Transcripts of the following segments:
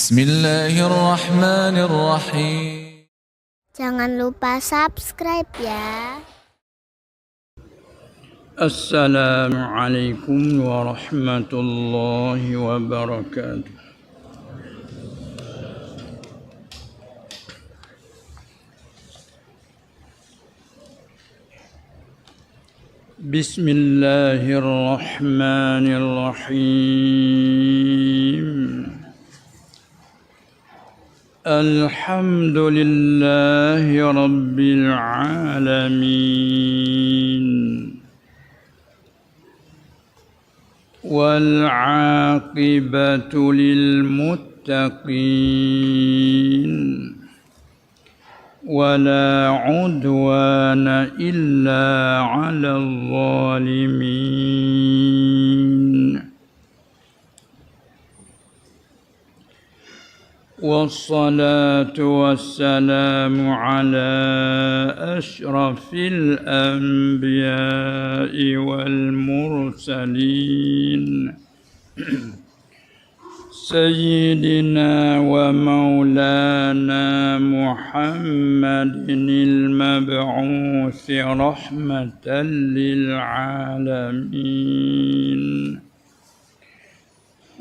Bismillahirrahmanirrahim. Jangan lupa subscribe ya. السلام عليكم ورحمة الله وبركاته بسم الله الرحمن الرحيم الحمد لله رب العالمين والعاقبة للمتقين ولا عدوان إلا على الظالمين والصلاة والسلام على أشرف الأنبياء والمرسلين. سيدنا ومولانا محمد المبعوث رحمة للعالمين.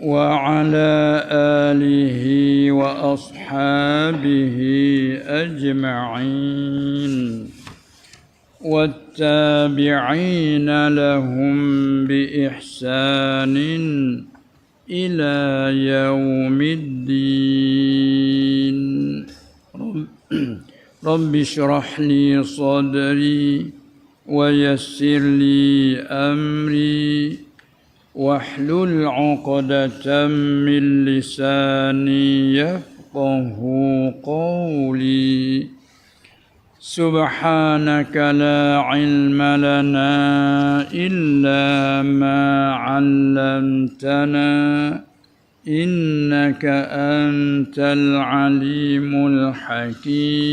وعلى آله وأصحابه أجمعين. والتابعين لهم بإحسان إلى يوم الدين. رب, اشرح لي صدري ويسر لي أمري. واحلل عقدة من لساني يفقه قولي. سبحانك لا علم لنا إلا ما علمتنا إنك أنت العليم الحكيم.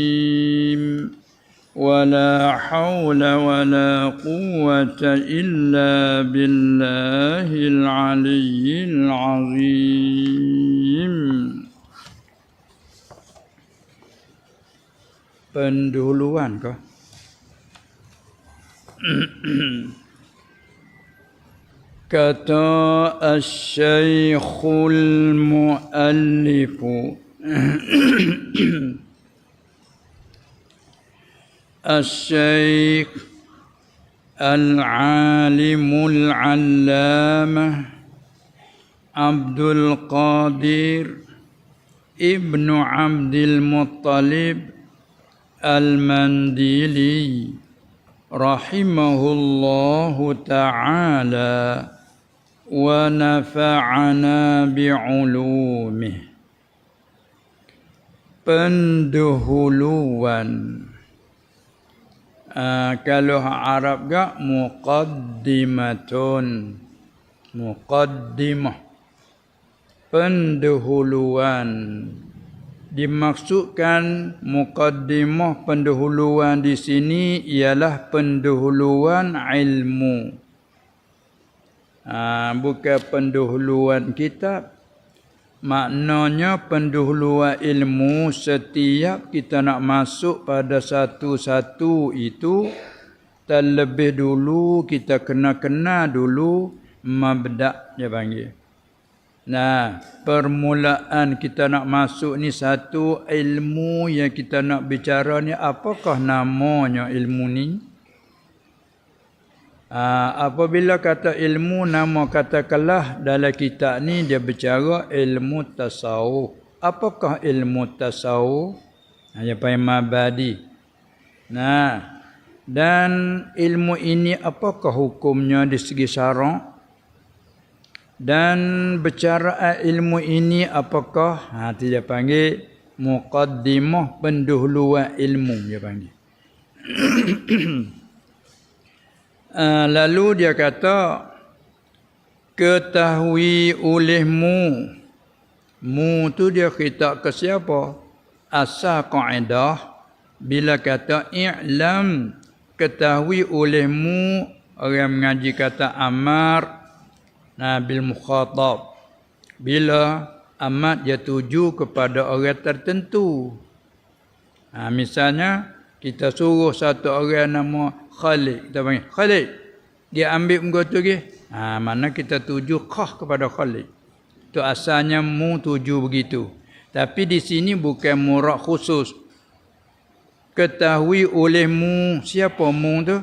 ولا حول ولا قوة إلا بالله العلي العظيم pendahuluan kah? Kata Al-Syekhul Mu'allifu الشيخ العالم العلامة عبد القادر ابن عبد المطلب المنديلي رحمه الله تعالى ونفعنا بعلومه. pendahuluan uh, kalau Arab gak muqaddimatun. Muqaddimah. Pendahuluan. Dimaksudkan mukaddimah pendahuluan di sini ialah pendahuluan ilmu. Ha, bukan pendahuluan kitab maknanya pendahuluan ilmu setiap kita nak masuk pada satu-satu itu terlebih dulu kita kena kena dulu mabda' dia panggil Nah, permulaan kita nak masuk ni satu ilmu yang kita nak bicara ni apakah namanya ilmu ni? Ah, apabila kata ilmu nama katakanlah dalam kitab ni dia bicara ilmu tasawuf. Apakah ilmu tasawuf? Ha, yang panggil mabadi. Nah, dan ilmu ini apakah hukumnya di segi syarak? dan bercara ilmu ini apakah ha dia panggil muqaddimah pendahuluan ilmu dia panggil uh, lalu dia kata ketahui olehmu. Mu tu dia kita ke siapa? Asal kaedah bila kata i'lam ketahui olehmu orang mengaji kata amar nah bil mukhatab. Bila amat dia tuju kepada orang tertentu. Ha, misalnya kita suruh satu orang nama Khalid, kita panggil Khalid. Dia ambil muka tu ke? Ha, mana kita tuju khah kepada Khalid. Tu asalnya mu tuju begitu. Tapi di sini bukan murak khusus. Ketahui olehmu siapa mu tu?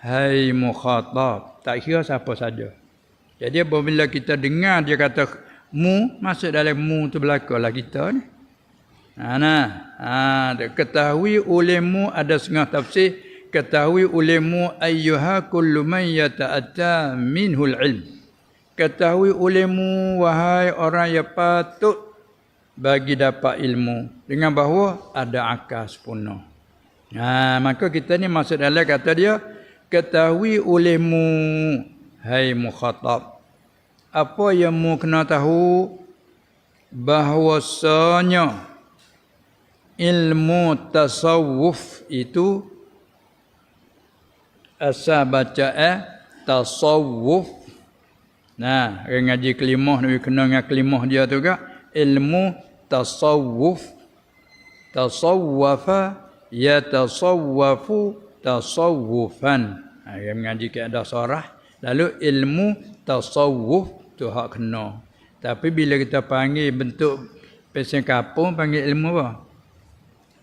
Hai mukhatab. Tak kira siapa saja. Jadi apabila kita dengar dia kata mu, masuk dalam mu tu belakalah kita ni. Ha, nah. Ha, ketahui olehmu ada setengah tafsir. Ketahui olehmu ayyuha kullu man yata'atta minhul ilm. Ketahui olehmu wahai orang yang patut bagi dapat ilmu. Dengan bahawa ada akal sempurna. Ha, maka kita ni masuk dalam kata dia. Ketahui olehmu hai mukhatab. Apa yang mu kena tahu bahwasanya ilmu tasawuf itu asal baca eh tasawuf. Nah orang ngaji kelimah ni kena dengan kelimah dia tu gak ilmu tasawuf. Tasawwafa ya tasawwafu tasawufan ha, orang ngaji ke ada sorah. Lalu ilmu tasawuf tu hak kena. Tapi bila kita panggil bentuk pesen kapung panggil ilmu apa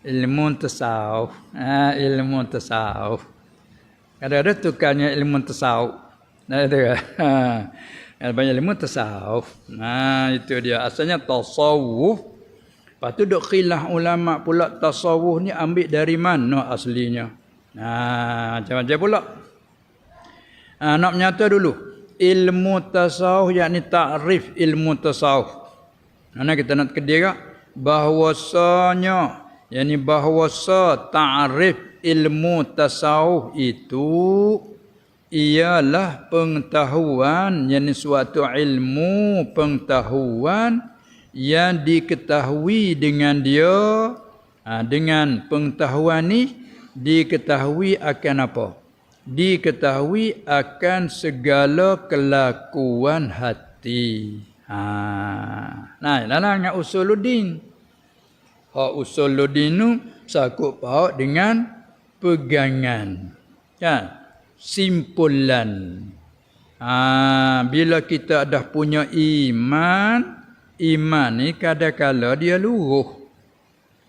ilmu tasawuf. Ha, ilmu tasawuf. Kadang-kadang tukarnya ilmu tasawuf. Nah itu. Ha. Banyak ilmu tasawuf. Nah itu dia. Asalnya tasawuf. Lepas tu duk khilah ulama pula tasawuf ni ambil dari mana aslinya. Nah macam-macam pula. Ha, nak menyata dulu. Ilmu tasawuf yakni takrif ilmu tasawuf. Mana kita nak kedira bahwasanya yakni bahawa ta'rif ilmu tasawuf itu ialah pengetahuan yakni suatu ilmu pengetahuan yang diketahui dengan dia. Ha, dengan pengetahuan ni diketahui akan apa? Diketahui akan segala kelakuan hati. Ha nah dalam usuluddin Hak usuluddin tu sakut paut dengan pegangan. Kan? Simpulan. Ha, bila kita dah punya iman, iman ni kadang-kala dia luruh.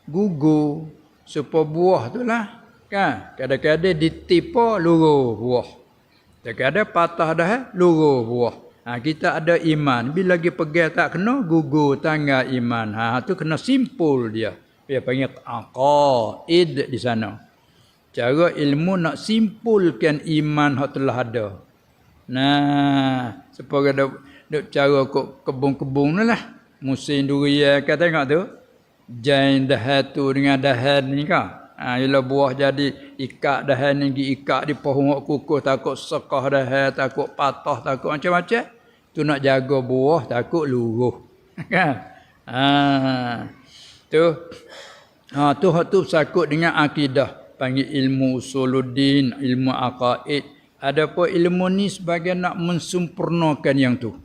Gugur. Supaya buah tu lah. Kan? Kadang-kadang ditipu luruh buah. Kadang-kadang patah dah, eh, luruh buah. Ha, kita ada iman. Bila lagi pergi tak kena, gugur tangga iman. Ha, tu kena simpul dia. Dia panggil aqaid di sana. Cara ilmu nak simpulkan iman yang telah ada. Nah, supaya ada, ada cara kebun-kebun ni lah. Musim durian kan tengok tu. Jain dahan tu dengan dahan ni kan. Ha, bila buah jadi ikat dahan ni, ikat di pohon kukuh, takut sekah dahan, takut patah, takut macam-macam. Tu nak jaga buah, takut luruh. Kan? Ha, tu. Ha, tu tu sakut dengan akidah. Panggil ilmu usuluddin, ilmu aqaid. Adapun ilmu ni sebagai nak mensempurnakan yang tu.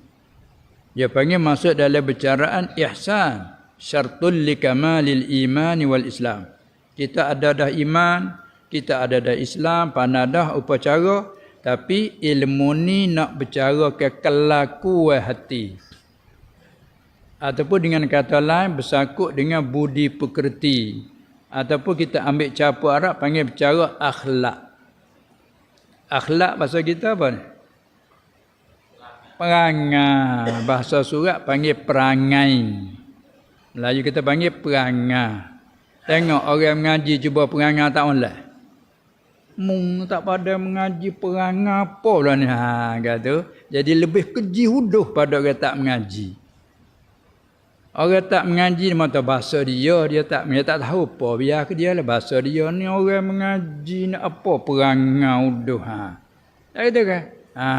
Dia panggil masuk dalam bercaraan ihsan. Syartul likamalil imani wal islam kita ada dah iman, kita ada dah Islam, pandai dah upacara, tapi ilmu ni nak bercara ke kelakuan hati. Ataupun dengan kata lain bersangkut dengan budi pekerti. Ataupun kita ambil capu Arab panggil bercara akhlak. Akhlak bahasa kita apa ni? Perangai. Bahasa surat panggil perangai. Melayu kita panggil perangai. Tengok orang mengaji cuba perangai tak boleh. Mung tak pada mengaji perangai apa lah ni. Ha, kata. Jadi lebih keji huduh pada orang tak mengaji. Orang tak mengaji mata bahasa dia, dia tak dia tak tahu apa. Biar ke dia lah bahasa dia ni orang mengaji ni apa perangai huduh. Ha. Tak kata kan? Ha.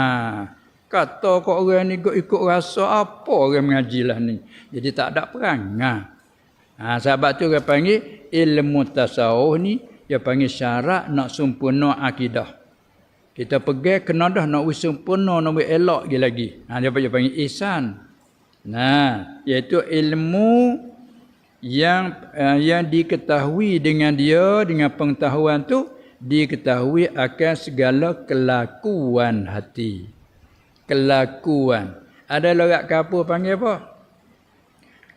Kata kok orang ni ikut, ikut rasa apa orang mengaji lah ni. Jadi tak ada perangai. Ha, sahabat tu dia panggil ilmu tasawuf ni dia panggil syarat nak sempurna akidah. Kita pergi kena dah nak sempurna nak elok lagi lagi. Ha, dia panggil ihsan. Nah, iaitu ilmu yang uh, yang diketahui dengan dia dengan pengetahuan tu diketahui akan segala kelakuan hati. Kelakuan. Ada logat kapur panggil apa?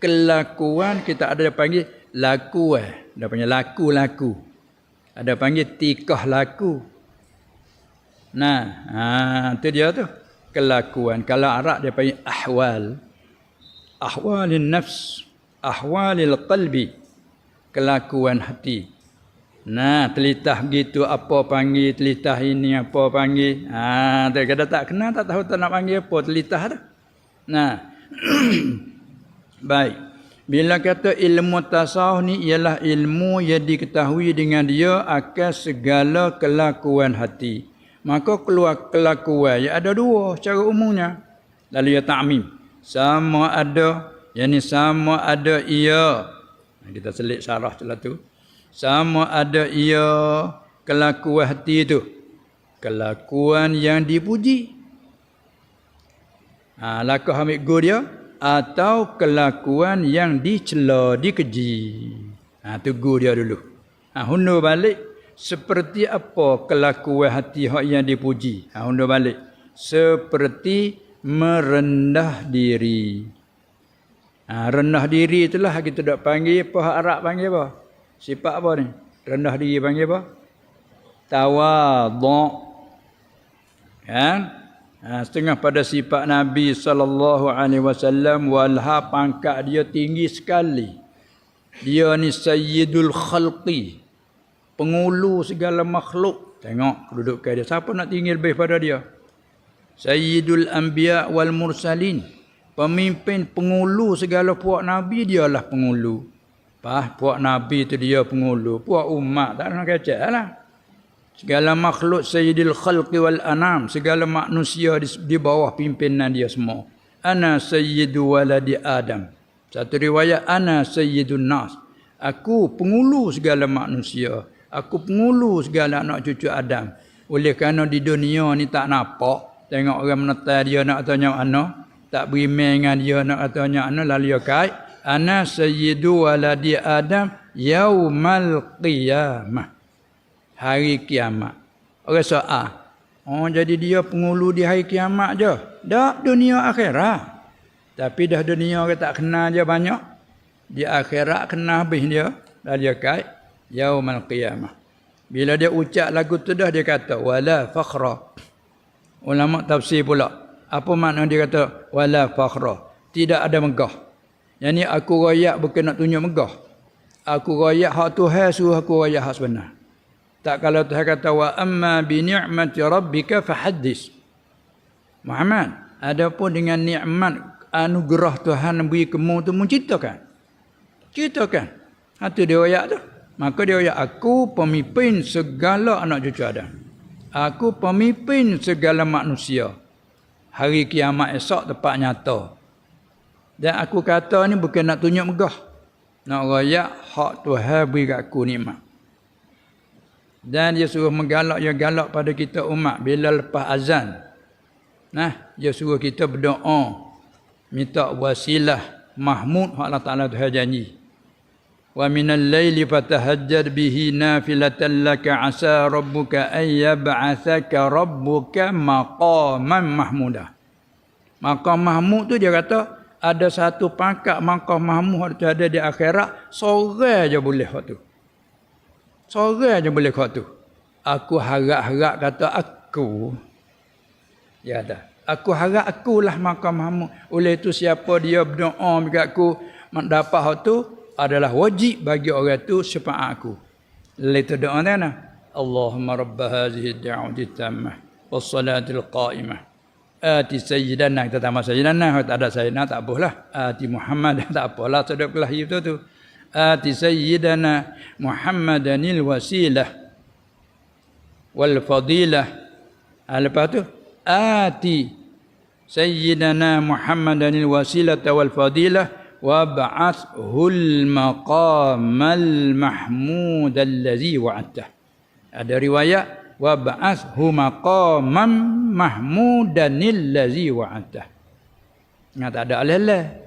Kelakuan kita ada panggil laku eh. Ada panggil laku-laku. Ada panggil tikah laku. Nah, ha, tu dia tu. Kelakuan. Kalau Arab dia panggil ahwal. Ahwalin nafs ahwalil qalbi kelakuan hati nah telitah gitu apa panggil telitah ini apa panggil ha tak kada tak kenal tak tahu tak nak panggil apa telitah tu nah baik bila kata ilmu tasawuf ni ialah ilmu yang diketahui dengan dia akan segala kelakuan hati maka keluar kelakuan ya ada dua secara umumnya lalu ya ta'mim sama ada yang sama ada ia. Kita selit syarah celah tu. Sama ada ia kelakuan hati itu. Kelakuan yang dipuji. Ha, laku ambil go dia. Atau kelakuan yang dicela, dikeji. Ha, tu go dia dulu. Ha, hundur balik. Seperti apa kelakuan hati yang dipuji. Ha, hundur balik. Seperti merendah diri. Ha, rendah diri itulah kita dak panggil apa hak Arab panggil apa? Sifat apa ni? Rendah diri panggil apa? Tawadhu. Kan? Ha, setengah pada sifat Nabi sallallahu alaihi wasallam walha pangkat dia tinggi sekali. Dia ni sayyidul khalqi. Pengulu segala makhluk. Tengok kedudukan dia. Siapa nak tinggi lebih pada dia? Sayyidul anbiya wal mursalin. Pemimpin pengulu segala puak Nabi dialah pengulu. Pah, puak Nabi tu dia pengulu. Puak umat tak nak kacau lah. Segala makhluk sayyidil khalqi wal anam. Segala manusia di, di bawah pimpinan dia semua. Ana sayyidu waladi Adam. Satu riwayat, Ana sayyidun nas. Aku pengulu segala manusia. Aku pengulu segala anak cucu Adam. Oleh kerana di dunia ni tak nampak. Tengok orang menetai dia nak tanya mana tak beri dengan dia nak katanya ana lalu dia kait ana sayyidu waladi adam yaumal qiyamah hari kiamat orang soal oh jadi dia pengulu di hari kiamat je dak dunia akhirat tapi dah dunia orang tak kenal dia banyak di akhirat kenal habis dia lalu dia kait yaumal qiyamah bila dia ucap lagu tu dah dia kata wala fakhra ulama tafsir pula apa makna dia kata wala fakhra? Tidak ada megah. Yang ni aku royak bukan nak tunjuk megah. Aku royak hak Tuhan suruh aku royak hak sebenar. Tak kalau Tuhan kata wa amma bi ni'mati rabbika fahaddis. Muhammad, adapun dengan nikmat anugerah Tuhan beri kamu tu menceritakan. Ceritakan. Itu dia royak tu. Maka dia royak aku pemimpin segala anak cucu Adam. Aku pemimpin segala manusia hari kiamat esok tepat nyata. Dan aku kata ni bukan nak tunjuk megah. Nak rayak hak Tuhan beri aku nikmat. Dan dia suruh menggalak, dia galak pada kita umat bila lepas azan. Nah, dia suruh kita berdoa. Minta wasilah Mahmud Allah Ta'ala Tuhan janji. Wa minal layli fatahajjad bihi nafilatan laka asa rabbuka an yab'athaka rabbuka maqaman mahmuda. Maqam mahmud tu dia kata ada satu pangkat maqam mahmud tu ada di akhirat, sore aja boleh hak tu. Sore aja boleh hak tu. Aku harap-harap kata aku ya dah. Aku harap akulah maqam mahmud. Oleh itu siapa dia berdoa dekat aku mendapat hak tu, adalah wajib bagi orang itu syafaat aku. Lalu doa mana? Allahumma rabb hadhihi ad-da'wati tammah was salatil qa'imah. Ati sayyidana kita tambah sayyidana tak ada sayyidana tak apalah. Ati Muhammad tak apalah sedap kelahi itu tu. Ati sayyidana Muhammadanil wasilah wal fadilah. Ha, lepas tu ati sayyidana Muhammadanil wasilah wal fadilah wab'athul maqamal mahmud allazi wa'adta ada riwayat wab'athu maqamam mahmudan allazi wa'adta Nah, tak ada alih-alih.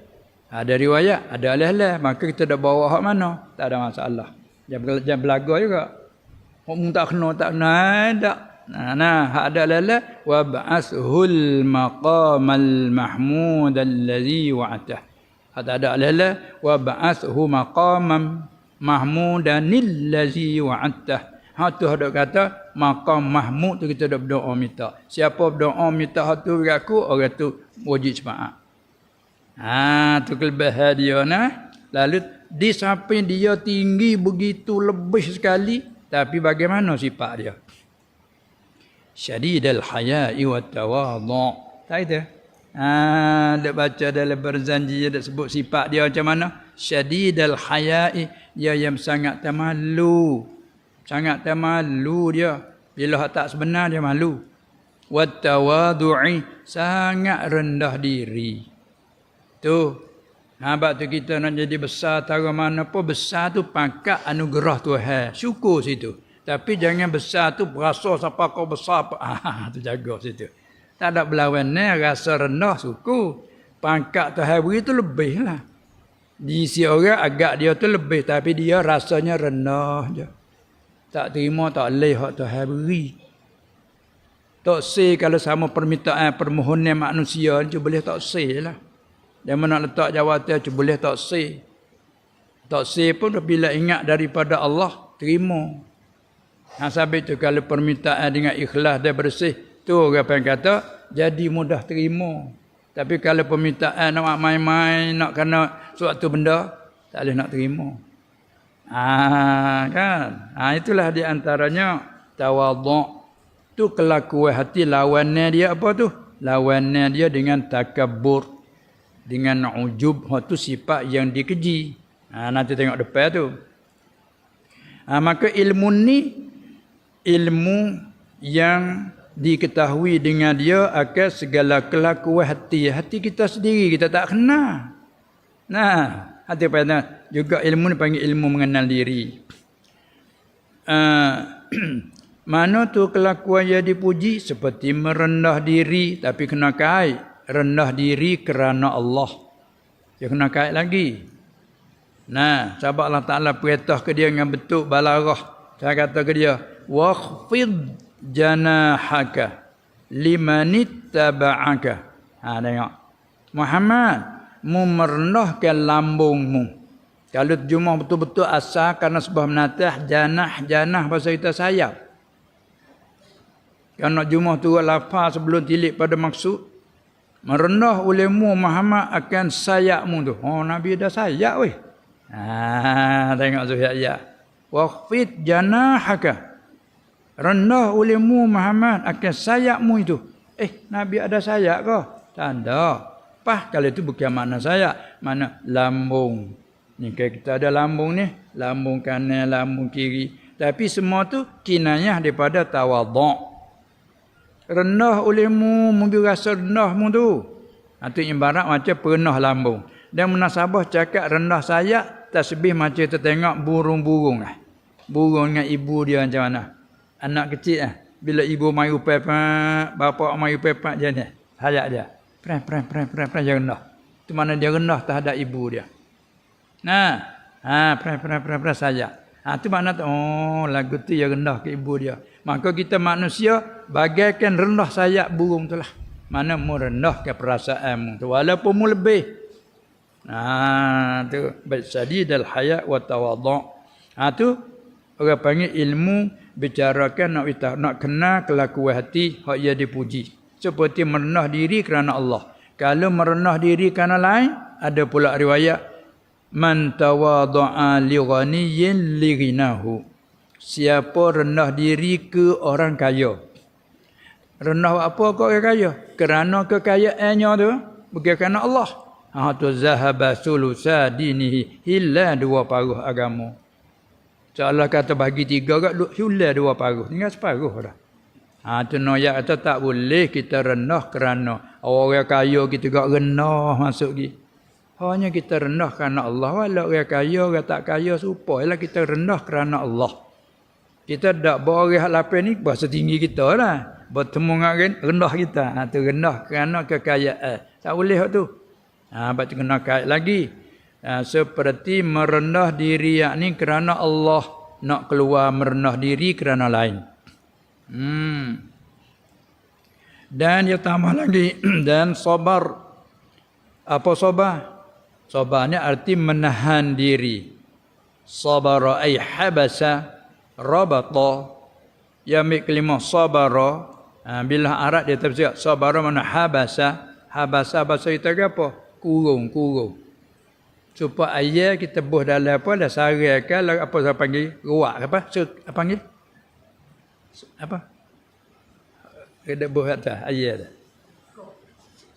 Ada riwayat, ada alih-alih. Maka kita dah bawa hak mana? Tak ada masalah. Jangan, belaga juga. Orang tak kena, tak kena. Tak. Nah, nah, hak ada alih-alih. Wa ba'ashul maqamal mahmud alladhi wa'atah. Hak tak ada alih-alih. Wa ba'ashu maqamam mahmudanil ladhi wa'atah. Ha tu ada kata maqam mahmud tu kita dah berdoa minta. Siapa berdoa minta hak tu aku orang tu wajib syafaat. Ha tu kelebihan dia nah. Lalu di samping dia tinggi begitu lebih sekali tapi bagaimana sifat dia? Syadidal haya'i wa tawadhu. Tak itu? Ha dia baca dalam berzanji dia sebut sifat dia macam mana? Syadidal haya'i dia yang sangat tamalu Sangat malu dia. Bila tak sebenar dia malu. Wattawadu'i. Sangat rendah diri. Tu. Nampak tu kita nak jadi besar tahu mana pun besar tu pangkat anugerah Tuhan. Syukur situ. Tapi jangan besar tu berasa siapa kau besar. Ah, tu jaga situ. Tak ada berlawan ni rasa rendah syukur. Pangkat Tuhan beri tu lebih lah. Di si orang agak dia tu lebih tapi dia rasanya rendah je tak terima tak leh hak Tuhan beri. Tak say kalau sama permintaan permohonan manusia tu boleh tak say lah. Dia mana letak jawatan tu boleh tak say. Tak say pun bila ingat daripada Allah terima. Nah sabit tu kalau permintaan dengan ikhlas dan bersih tu orang yang kata jadi mudah terima. Tapi kalau permintaan nak main-main nak kena suatu benda tak boleh nak terima. Ah kan. Ah itulah di antaranya tawadhu. Tu kelakuan hati lawannya dia apa tu? Lawannya dia dengan takabur, dengan ujub, itu sifat yang dikeji. Ah nanti tengok depan tu. Ah maka ilmu ni ilmu yang diketahui dengan dia akan segala kelakuan hati. Hati kita sendiri kita tak kenal. Nah, hati pada juga ilmu ni panggil ilmu mengenal diri. Uh, mana tu kelakuan yang dipuji seperti merendah diri tapi kena kait rendah diri kerana Allah. Dia kena kait lagi. Nah, sebab Allah Taala perintah ke dia dengan bentuk balarah. Saya kata ke dia, "Wakhfid janahaka limanittaba'aka." Ha tengok. Muhammad, mu merendahkan lambungmu. Kalau terjemah betul-betul asal karena sebuah menatah janah janah bahasa kita sayap. Kalau jumah tu lafaz sebelum tilik pada maksud merendah olehmu Muhammad akan sayapmu tu. Oh Nabi dah sayap weh. Ha tengok tu ya. Waqfid janahaka. Rendah olehmu Muhammad akan sayapmu itu. Eh Nabi ada sayap ke? Tak ada apa kalau itu bukan makna saya mana lambung ni kita ada lambung ni lambung kanan lambung kiri tapi semua tu kinayah daripada tawadhu rendah olehmu mungkin rasa rendahmu tu itu ibarat macam pernah lambung dan munasabah cakap rendah saya tasbih macam kita tengok burung-burung lah burung dengan ibu dia macam mana anak kecil lah bila ibu mayu pepak bapa mayu pepak je ni hayat dia Pernah, pernah, pernah, pernah, pernah dia rendah. Itu mana dia rendah terhadap ibu dia. Nah, ha, pernah, pernah, pernah, pernah saja. Ha, itu makna tu, oh lagu tu yang rendah ke ibu dia. Maka kita manusia bagaikan rendah sayap burung tu lah. Mana mu rendah ke perasaan tu. Walaupun mu lebih. Ha, tu. Baik sadidal hayat wa tawadhu. Ha, tu orang panggil ilmu bicarakan nak, nak kenal kelakuan hati hak ia dipuji seperti merendah diri kerana Allah. Kalau merendah diri kerana lain, ada pula riwayat man tawadha'a li ghaniyyin li ghinahu. Siapa rendah diri ke orang kaya. Rendah apa ke orang kaya? Kerana kekayaannya tu bukan kerana Allah. Ha tu zahaba sulusa dinihi illa dua paruh agama. Allah kata bagi tiga kat hilang dua paruh. Tinggal separuh dah. Ha tu noyak kata tak boleh kita rendah kerana orang kaya kita gak rendah masuk gi. Hanya kita rendah kerana Allah walau orang kaya orang tak kaya supayalah kita rendah kerana Allah. Kita tak boleh hak lapar ni bahasa tinggi kita lah. Bertemu dengan rendah kita. Ha tu rendah kerana kekayaan. Tak boleh tu. Ha, baca kena kait lagi. Ha, seperti merendah diri yakni kerana Allah nak keluar merendah diri kerana lain. Hmm. Dan dia tambah lagi dan sabar. Apa sabar? Sabar ni arti menahan diri. Sabara ay habasa rabata. Ya ambil kelima sabara. Ha, bila Arab dia tafsir sabara mana habasa. Habasa bahasa ke apa? Kurung, kurung. Supaya ayat kita buh dalam apa dah sarai lah apa saya panggil ruak apa? Apa panggil? Apa? Kita buh atas ayat dah.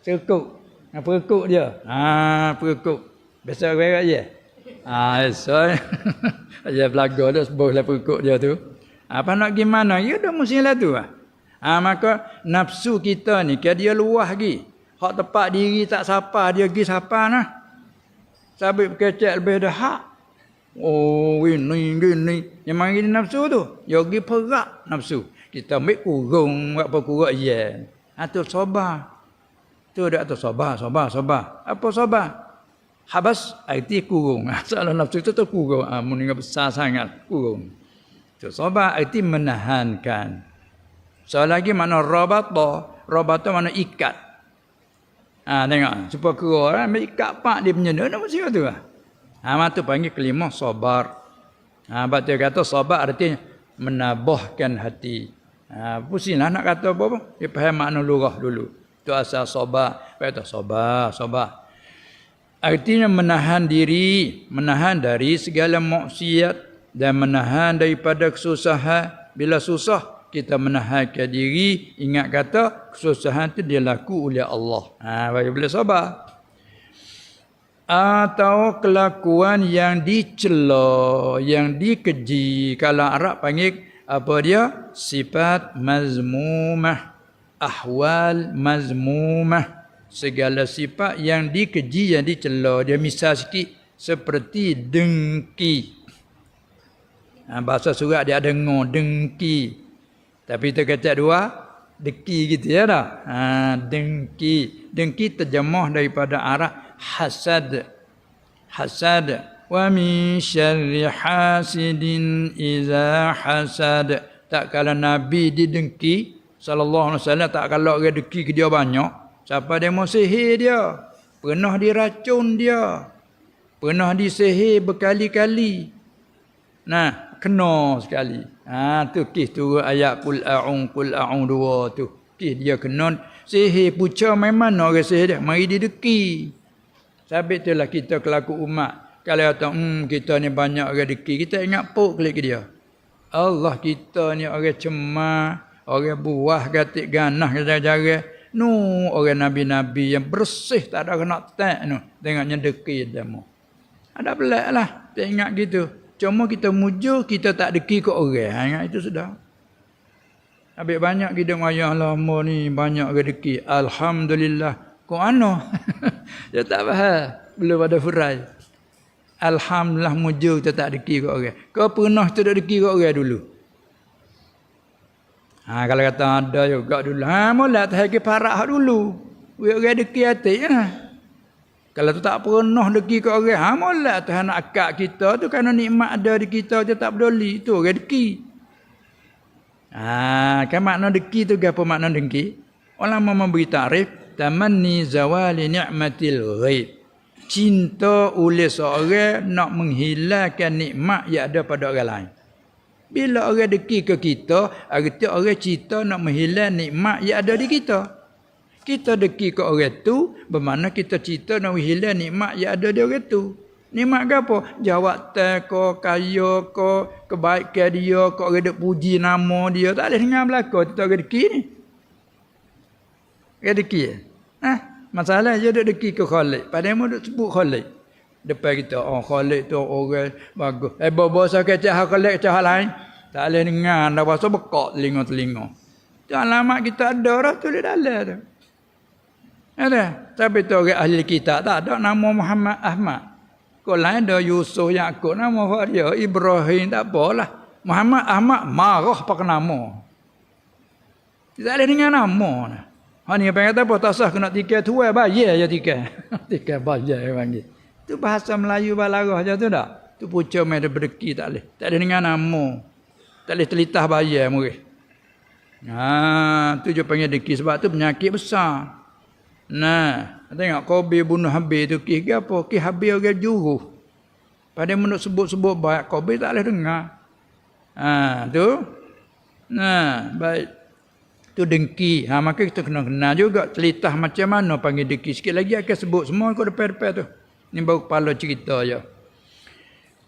Cukup. Nah, perkuk dia. Ha, perkuk. Biasa orang aja. Ha, so aja belaga dah sebut lah perkuk dia tu. Apa nak gimana? Ya dah mesti lah tu. Ha, maka nafsu kita ni ke dia luah lagi. Hak tepat diri tak siapa dia pergi siapa nah. Sabit kecek lebih dah hak. Oh, ini, ini. Yang mana ini nafsu tu? Ya pergi perak nafsu. Kita ambil kurung, apa kurung, ya. Yeah. Itu sabar. Tu dia tu sabar, sabar, sabar. Apa sabar? Habas arti kurung. Soalan nafsu tu tu kurung. Ah, mun besar sangat kurung. Tu sabar arti menahankan. Soal lagi mana? Rabat tu mana ikat. Ah, tengok. Supaya kurung. Ah, ikat pak dia punya. Dia mesti tu lah. Ha, tu panggil kelima sabar. Ha, sebab dia kata sabar artinya menabahkan hati. Ha, pusinglah nak kata apa-apa. Dia faham makna lurah dulu. Itu asal sabar. Kata sabar, sabar. Artinya menahan diri, menahan dari segala maksiat dan menahan daripada kesusahan. Bila susah, kita menahankan diri. Ingat kata, kesusahan itu dia laku oleh Allah. Ha, bagi boleh sabar. Atau kelakuan yang dicela, yang dikeji. Kalau Arab panggil apa dia? Sifat mazmumah ahwal mazmumah segala sifat yang dikeji yang dicela dia misal sikit seperti dengki ha, bahasa surat dia dengar dengki tapi kita kata dua dengki gitu ya dah ha, dengki. Dengki terjemah daripada Arab hasad. Hasad. Wa min syarri hasidin iza hasad. Tak kala nabi didengki sallallahu alaihi wasallam tak kalau rezeki ke dia banyak siapa dia mau sihir dia? Pernah diracun dia. Pernah disihir berkali-kali. Nah kena sekali ha tu kis tu ayat kul a'un kul a'un dua tu kis dia kena sihir puca memang orang sihir dia mari dideki sabit itulah kita kelaku umat kalau kata hmm kita ni banyak rezeki kita ingat pok klik dia Allah kita ni orang cemar Orang buah gatik ganah jara-jara. Nu orang nabi-nabi yang bersih tak ada kena tak nu. Tengoknya deki demo. Ada pelik lah. Tak ingat gitu. Cuma kita mujur kita tak deki ke orang. Ha, itu sudah. Habis banyak kita ngayah lama ni. Banyak rezeki. Alhamdulillah. Kau ano? Dia tak faham. Belum ada furai. Alhamdulillah mujur kita tak deki ke orang. Kau pernah tu deki ke orang dulu? Ha, kalau kata ada juga dulu. Ha, mula tak lagi parak dulu. Orang deki hati. Ha. Kalau tu tak pernah deki ke orang. Ha, mula Tuhan nak akak kita tu. Kerana nikmat ada di kita je tak peduli. Itu orang deki. Ha, kan makna deki tu apa makna deki? Orang memberi tarif. Tamanni zawali ni'matil ghaib. Cinta oleh seorang nak menghilangkan nikmat yang ada pada orang lain. Bila orang deki ke kita, arti orang cerita nak menghilang nikmat yang ada di kita. Kita deki ke orang tu, bermakna kita cerita nak menghilang nikmat yang ada di orang tu. Nikmat ke apa? Jawatan ke, kaya ke, kebaikan dia, ke orang dek puji nama dia. Tak boleh dengar belakang, kita orang deki ni. Orang deki Ha? Masalah dia dek deki ke Khalid. Padahal mu dek sebut Khalid depan kita oh Khalid tu orang bagus eh saya kecek hak Khalid hal lain tak boleh dengar dah bahasa bekak telinga-telinga jangan lama kita ada dah tu dalam tu ada tapi tu orang ahli kita tak ada nama Muhammad Ahmad kau lain ada Yusuf Yaakob nama dia Ibrahim tak apalah Muhammad Ahmad marah pakai nama tak boleh dengar nama Ha ni apa kata apa tak sah kena tikai tuai bayar je tikai. tikai bayar dia panggil. Tu bahasa Melayu balarah je tu tak? Tu pucuk mai ada berdeki tak boleh. Tak ada dengan nama. Tak boleh telitah bayar murid. Ha, tu je panggil deki sebab tu penyakit besar. Nah, tengok Kobe bunuh habis tu kih ke apa? Kih habis orang juru. Pada menurut sebut-sebut baik Kobe tak boleh dengar. Ha, tu. Nah, baik. Tu dengki. Ha, maka kita kena kenal juga telitah macam mana panggil dengki. Sikit lagi akan sebut semua kau depan-depan tu. Ni baru kepala cerita je.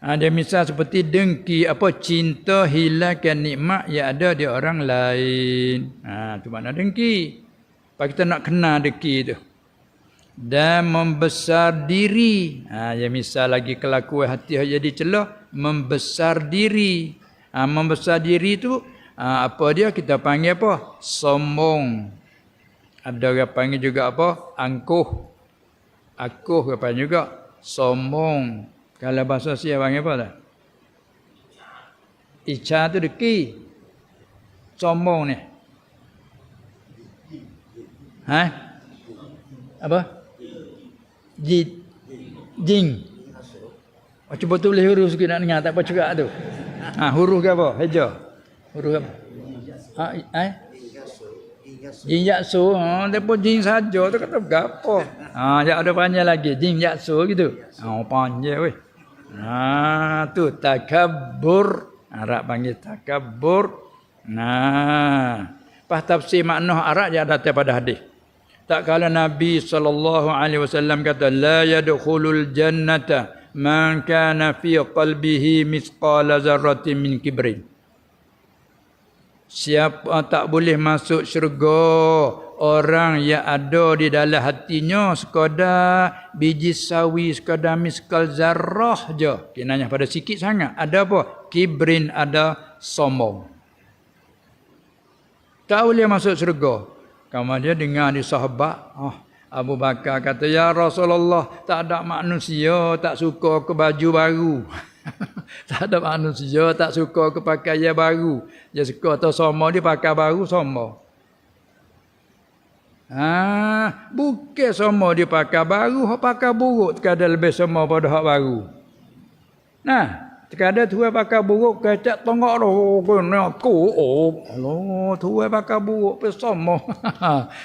Ha, dia misal seperti dengki apa cinta hilangkan nikmat yang ada di orang lain. Ha, tu makna dengki. Pak kita nak kenal dengki tu. Dan membesar diri. Ha, ya misal lagi kelakuan hati jadi celah. Membesar diri. Ha, membesar diri tu ha, apa dia kita panggil apa? Sombong. Ada orang panggil juga apa? Angkuh. Akuh apa juga? Sombong. Kalau bahasa Sia panggil apa dah? Ica tu deki. Sombong ni. Ha? Apa? Jid. Jing. Oh, cuba tulis huruf sikit nak dengar tak apa cakap tu. Ha, huruf ke apa? Heja. Huruf apa? Ha, eh? Jin yaksu, ha, dia pun jin saja tu kata gapo. Ha, jak ada panjang lagi, jin yaksu gitu. Ha, panjang weh. Ha, tu takabbur. Arab panggil takabbur. Nah, pas tafsir makna Arab dia ada pada hadis. Tak kala Nabi wasallam kata la yadkhulul jannata man kana fi qalbihi misqala zarratin min kibrin. Siapa tak boleh masuk syurga orang yang ada di dalam hatinya sekadar biji sawi sekadar miskal zarrah je. Kinanya pada sikit sangat. Ada apa? Kibrin ada sombong. Tak boleh masuk syurga. Kamu dia dengar di sahabat. Oh, Abu Bakar kata, Ya Rasulullah, tak ada manusia tak suka ke baju baru. tak ada manusia tak suka ke pakaian baru. Dia suka atau sama dia pakai baru sama. Ha, bukan sama dia pakai baru, hak pakai buruk terkadang lebih sama pada hak baru. Nah, terkadang tuan pakai buruk kecak tengok dah kena aku. Oh, Allah, tuan pakai buruk pun sama.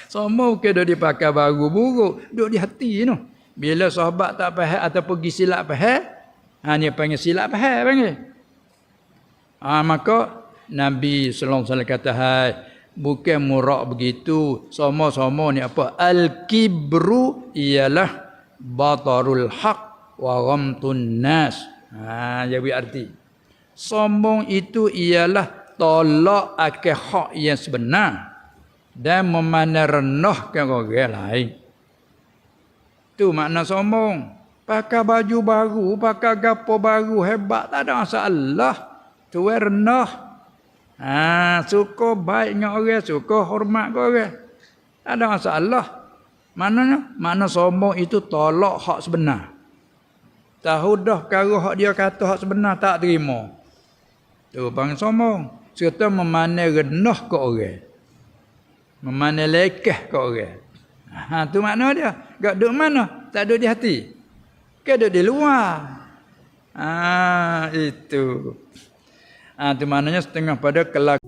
sama ke dia dipakai baru buruk, duduk di hati tu. Bila sahabat tak faham atau pergi silap faham, ha ni panggil silap faham panggil. Ha, maka Nabi sallallahu alaihi wasallam kata hai bukan murak begitu sama-sama ni apa al-kibru ialah batarul haq wa ghamtun nas ha jadi arti sombong itu ialah tolak akan hak yang sebenar dan memandang rendahkan orang lain tu makna sombong pakai baju baru pakai gapo baru hebat tak ada masalah tu rendah Ha, suka baik dengan orang, suka hormat ke orang. Tak ada masalah. Maknanya, makna sombong itu tolak hak sebenar. Tahu dah perkara hak dia kata hak sebenar tak terima. Tu bang sombong. Serta memandai rendah ke orang. Memandai lekeh ke orang. Ha, tu makna dia. Gak duduk mana? Tak duduk di hati. Ke duduk di luar. Ha, itu. Ah ha, tu maknanya setengah pada kelak